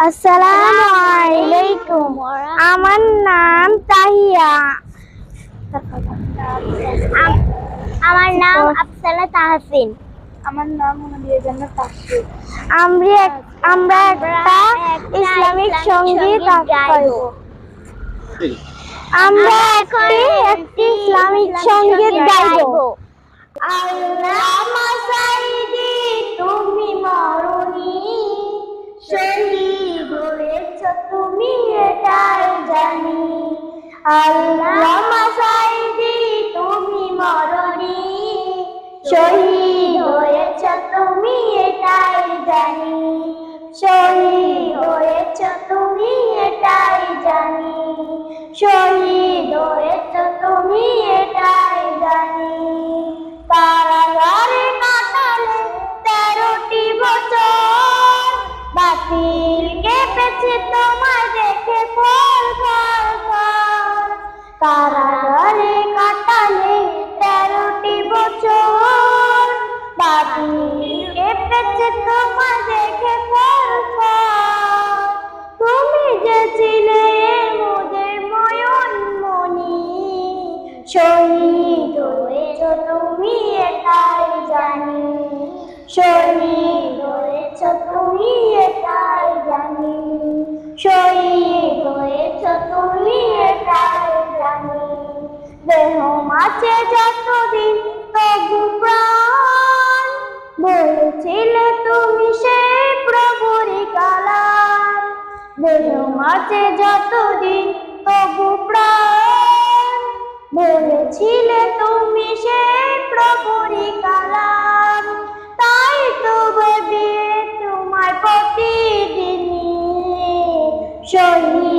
আসসালামু আলাইকুম। আমার নাম তাহিয়া। আমার নাম আফসানা তাহসিন। আমার নাম মুনাদিয়া জান্নাত তাসফির আমরা এক- আমরা একটা ইসলামিক সংগীত গাইব। আমরা একটি একটি ইসলামিক সংগীত তুমি হয়েছ তুমি এটাই জানি। শহীদ হয়েছ তুমি এটাই জানি। শহীদ শহীদ হয়েছ তুমি এটাই জানি। শহীদ হয়েছ তুমি এটাই জানি। শহীদ হয়েছ তুমি এটাই জানি। দেহ মাছে যতদিন তবু প্রাণ, বলেছিলে তুমি সেই প্রভুরি কালাম দেহ মাছে যতদিন তবু প্রাণ বলেছিলে তুমি সে প্রভুরি কালাম। তাই তো বেবি তোমার প্রতিদিনই শহীদ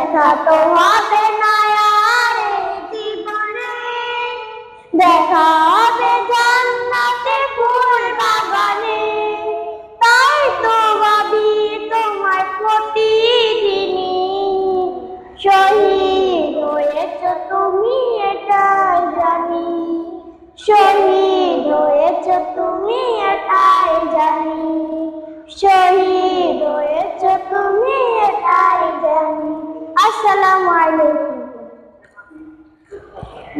দেখা তো হবে না আর জীবনে। দেখা